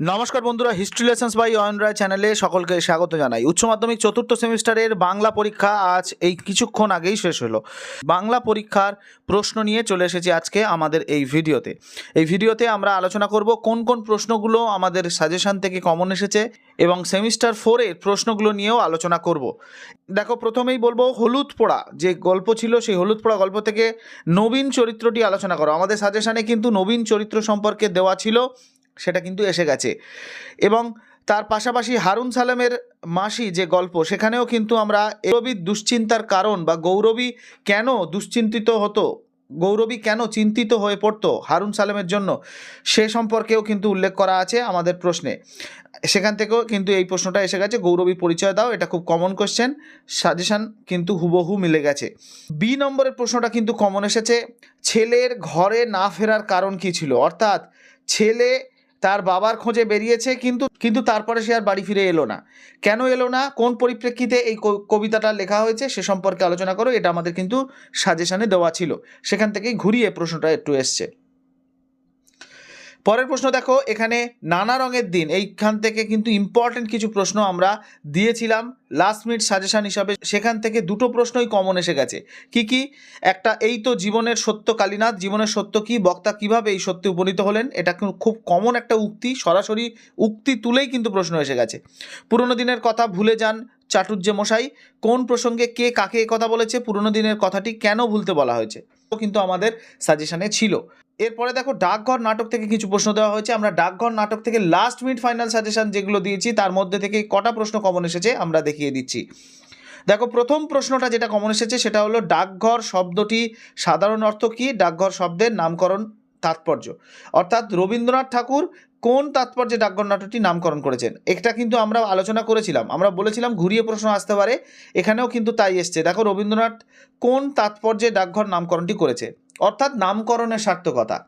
নমস্কার বন্ধুরা history lessons by Ayan Roy চ্যানেলে সকলকে স্বাগত জানাই। উচ্চ মাধ্যমিক চতুর্থ সেমিস্টারের বাংলা পরীক্ষা আজ এই কিছুক্ষণ আগেই শেষ হলো। বাংলা পরীক্ষার প্রশ্ন নিয়ে চলে এসেছি আজকে আমাদের এই ভিডিওতে। এই ভিডিওতে আমরা আলোচনা করব কোন কোন প্রশ্নগুলো আমাদের সাজেশান থেকে কমন এসেছে এবং সেমিস্টার ফোরের প্রশ্নগুলো নিয়েও আলোচনা করব। দেখো, প্রথমেই বলব হলুদ পোড়া, যে গল্প ছিল সেই হলুদ পোড়া গল্প থেকে নবীন চরিত্রটি আলোচনা করো। আমাদের সাজেশানে কিন্তু নবীন চরিত্র সম্পর্কে দেওয়া ছিল সেটা কিন্তু এসে গেছে। এবং তার পাশাপাশি হারুন সালামের মাসি যে গল্প, সেখানেও কিন্তু আমরা গৌরবীর দুশ্চিন্তার কারণ বা গৌরবী কেন দুশ্চিন্তিত হতো, গৌরবী কেন চিন্তিত হয়ে পড়তো হারুন সালামের জন্য, সে সম্পর্কেও কিন্তু উল্লেখ করা আছে আমাদের প্রশ্নে। সেখান থেকেও কিন্তু এই প্রশ্নটা এসে গেছে, গৌরবী পরিচয় দাও, এটা খুব কমন কোশ্চেন সাজেশান কিন্তু হুবহু মিলে গেছে। বি নম্বরের প্রশ্নটা কিন্তু কমন এসেছে, ছেলের ঘরে না ফেরার কারণ কি ছিল? অর্থাৎ ছেলে তার বাবার খোঁজে বেরিয়েছে কিন্তু কিন্তু তারপরে সে আর বাড়ি ফিরে এলো না। কেন এলো না? কোন পরিপ্রেক্ষিতে এই কবিতাটা লেখা হয়েছে সে সম্পর্কে আলোচনা করো, এটা আমাদের কিন্তু সাজেশনে দেওয়া ছিল। সেখান থেকেই ঘুরিয়ে প্রশ্নটা একটু এসছে। পরের প্রশ্ন দেখো, এখানে নানা রঙের দিন। এইখান থেকে কিন্তু ইম্পর্টেন্ট কিছু প্রশ্ন আমরা দিয়েছিলাম। লাস্ট মিনিট সাজেশান হিসাবে সেখান থেকে দুটো প্রশ্নই কমন এসে গেছে। কি কি? একটা, এই তো জীবনের সত্য কালীনাথ, জীবনের সত্য কি? বক্তা কীভাবে এই সত্যে উপনীত হলেন? এটা খুব কমন একটা উক্তি, সরাসরি উক্তি তুলেই কিন্তু প্রশ্ন এসে গেছে। পুরনো দিনের কথা ভুলে যান চাটুর্য মশাই। কোন প্রসঙ্গে কে কাকে কথা বলেছে? পুরনো দিনের কথাটি কেন ভুলতে বলা হয়েছে? কিন্তু আমাদের সাজেশানে ছিল। এরপরে দেখো ডাকঘর নাটক থেকে কিছু প্রশ্ন দেওয়া হয়েছে। আমরা ডাকঘর নাটক থেকে লাস্ট মিনিট ফাইনাল সাজেশন যেগুলো দিয়েছি, তার মধ্যে থেকে কটা প্রশ্ন কমন এসেছে আমরা দেখিয়ে দিচ্ছি। দেখো প্রথম প্রশ্নটা যেটা কমন এসেছে, সেটা হলো ডাকঘর শব্দটি সাধারণ অর্থ কী? ডাকঘর শব্দের নামকরণ তাৎপর্য। অর্থাৎ রবীন্দ্রনাথ ঠাকুর কোন তাৎপর্যে ডাকঘর নাটকটি নামকরণ করেছেন? এটা কিন্তু আমরা আলোচনা করেছিলাম। আমরা বলেছিলাম ঘুরিয়ে প্রশ্ন আসতে পারে, এখানেও কিন্তু তাই এসছে। দেখো রবীন্দ্রনাথ কোন তাৎপর্যে ডাকঘর নামকরণটি করেছে? অর্থাৎ নামকরণের সার্থকতা।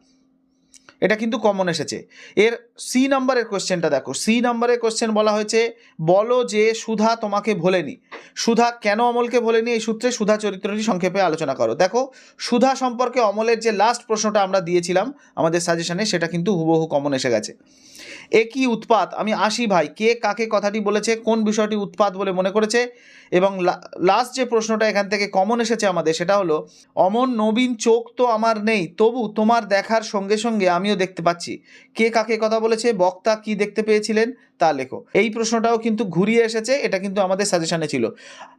এটা কিন্তু কমন এসেছে। এর সি নাম্বারের কোশ্চেনটা দেখো। সি নাম্বারের কোশ্চেন বলা হয়েছে, বলো যে সুধা তোমাকে ভোলেনি। সুধা কেন অমলকে ভোলেনি? এই সূত্রে সুধা চরিত্রটি সংক্ষেপে আলোচনা করো। দেখো, সুধা সম্পর্কে অমলের যে লাস্ট প্রশ্নটা আমরা দিয়েছিলাম আমাদের সাজেশনে সেটা কিন্তু হুবহু কমন এসে গেছে। এ কি উৎপাত? আমি আসি ভাই, কে কাকে কথাটি বলেছে, কোন বিষয়টি উৎপাত বলে মনে করেছে? এবং লাস্ট যে প্রশ্নটা এখান থেকে কমন এসেছে আমাদের, সেটা হলো, অমন নবীন চোখ তো আমার নেই, তবু তোমার দেখার সঙ্গে সঙ্গে আমিও দেখতে পাচ্ছি। কে কাকে কথা বলেছে, বক্তা কি দেখতে পেয়েছিলেন, তা লেখো। এই প্রশ্নটাও কিন্তু ঘুরিয়ে এসেছে, এটা কিন্তু আমাদের সাজেশানে ছিল।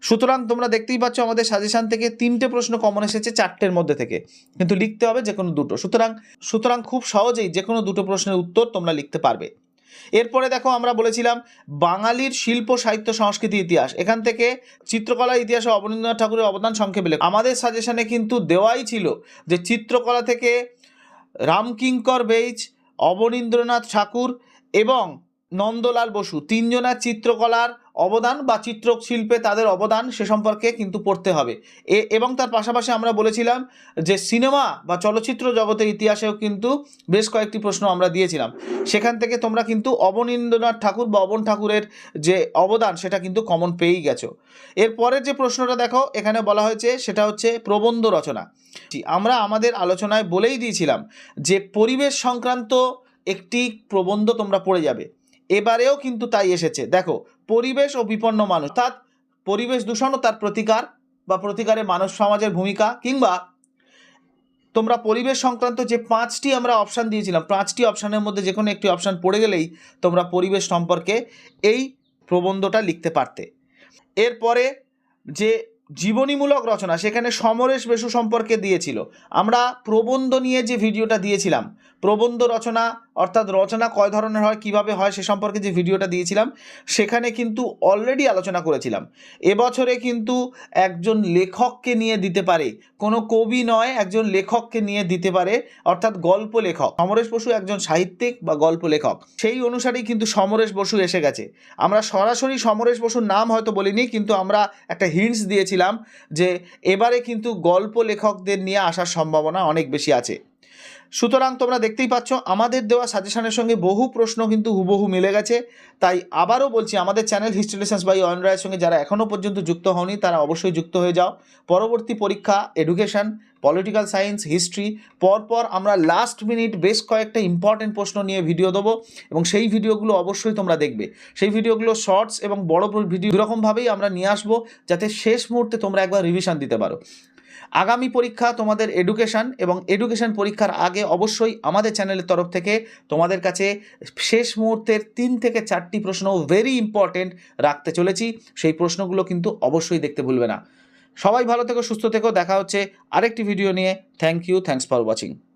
সুতরাং তোমরা দেখতেই পাচ্ছ আমাদের সাজেশান থেকে তিনটে প্রশ্ন কমন এসেছে চারটের মধ্যে থেকে, কিন্তু লিখতে হবে যে কোনো দুটো। সুতরাং সুতরাং খুব সহজেই যে কোনো দুটো প্রশ্নের উত্তর তোমরা লিখতে পারবে। এরপরে দেখো আমরা বলেছিলাম বাঙালির শিল্প, সাহিত্য, সংস্কৃতি, ইতিহাস। এখান থেকে চিত্রকলা, ইতিহাসে অবনীন্দ্রনাথ ঠাকুরের অবদান সংক্ষেপে লেখো। আমাদের সাজেশনে কিন্তু দেওয়াই ছিল যে চিত্রকলা থেকে রামকিঙ্কর বেইজ, অবনীন্দ্রনাথ ঠাকুর এবং নন্দলাল বসু তিনজনের চিত্রকলার অবদান বা চিত্র শিল্পে তাদের অবদান সে সম্পর্কে কিন্তু পড়তে হবে। এ, এবং তার পাশাপাশি আমরা বলেছিলাম যে সিনেমা বা চলচ্চিত্র জগতের ইতিহাসেও কিন্তু বেশ কয়েকটি প্রশ্ন আমরা দিয়েছিলাম। সেখান থেকে তোমরা কিন্তু অবনীন্দ্রনাথ ঠাকুর বা অবন ঠাকুরের যে অবদান, সেটা কিন্তু কমন পেয়েই গেছো। এরপরের যে প্রশ্নটা দেখো, এখানে বলা হয়েছে, সেটা হচ্ছে প্রবন্ধ রচনা। আমরা আমাদের আলোচনায় বলেই দিয়েছিলাম যে পরিবেশ সংক্রান্ত একটি প্রবন্ধ তোমরা পড়ে যাবে। এবারেও কিন্তু তাই এসেছে। দেখো, পরিবেশ ও বিপন্ন মানুষ, অর্থাৎ পরিবেশ দূষণ ও তার প্রতিকার বা প্রতিকারে মানব সমাজের ভূমিকা, কিংবা তোমরা পরিবেশ সংক্রান্ত যে পাঁচটি আমরা অপশান দিয়েছিলাম, পাঁচটি অপশানের মধ্যে যে কোনো একটি অপশান পড়ে গেলেই তোমরা পরিবেশ সম্পর্কে এই প্রবন্ধটা লিখতে পারতে। এরপরে যে জীবনীমূলক রচনা, সেখানে সমরেশ বেশু সম্পর্কে দিয়েছিল। আমরা প্রবন্ধ নিয়ে যে ভিডিওটা দিয়েছিলাম, প্রবন্ধ রচনা, অর্থাৎ রচনা কয় ধরনের হয়, কীভাবে হয়, সে সম্পর্কে যে ভিডিওটা দিয়েছিলাম, সেখানে কিন্তু অলরেডি আলোচনা করেছিলাম। এবছরে কিন্তু একজন লেখককে নিয়ে দিতে পারে, কোনো কবি নয়, একজন লেখককে নিয়ে দিতে পারে, অর্থাৎ গল্প লেখক। সমরেশ বসু একজন সাহিত্যিক বা গল্প লেখক, সেই অনুসারেই কিন্তু সমরেশ বসু এসে গেছে। আমরা সরাসরি সমরেশ বসুর নাম হয়তো বলিনি, কিন্তু আমরা একটা হিন্টস দিয়েছিলাম যে এবারে কিন্তু গল্প লেখকদের নিয়ে আসার সম্ভাবনা অনেক বেশি আছে। সুতরাং তোমরা দেখতেই পাচ্ছ, আমাদের দেওয়া সাজেশনের সঙ্গে বহু প্রশ্ন কিন্তু হুবহু মিলে গেছে। তাই আবারও বলছি, আমাদের channel history lessons by Ayan রায়ের সঙ্গে যারা এখনও পর্যন্ত যুক্ত হওনি, তারা অবশ্যই যুক্ত হয়ে যাও। পরবর্তী পরীক্ষা এডুকেশন পলিটিক্যাল সায়েন্স হিস্ট্রি পরপর আমরা লাস্ট মিনিট বেশ কয়েকটা ইম্পর্টেন্ট প্রশ্ন নিয়ে ভিডিও দেবো এবং সেই ভিডিওগুলো অবশ্যই তোমরা দেখবে। সেই ভিডিওগুলো শর্টস এবং বড় ভিডিও দুরকমভাবেই আমরা নিয়ে আসব, যাতে শেষ মুহূর্তে তোমরা একবার রিভিশন দিতে পারো। আগামী পরীক্ষা তোমাদের এডুকেশান এবং এডুকেশান পরীক্ষার আগে অবশ্যই আমাদের চ্যানেলের তরফ থেকে তোমাদের কাছে শেষ মুহূর্তের তিন থেকে চারটি প্রশ্ন ভেরি ইম্পর্টেন্ট রাখতে চলেছি। সেই প্রশ্নগুলো কিন্তু অবশ্যই দেখতে ভুলবে না। সবাই ভালো থেকো, সুস্থ থেকো। দেখা হচ্ছে আরেকটি ভিডিও নিয়ে। Thank you thanks for watching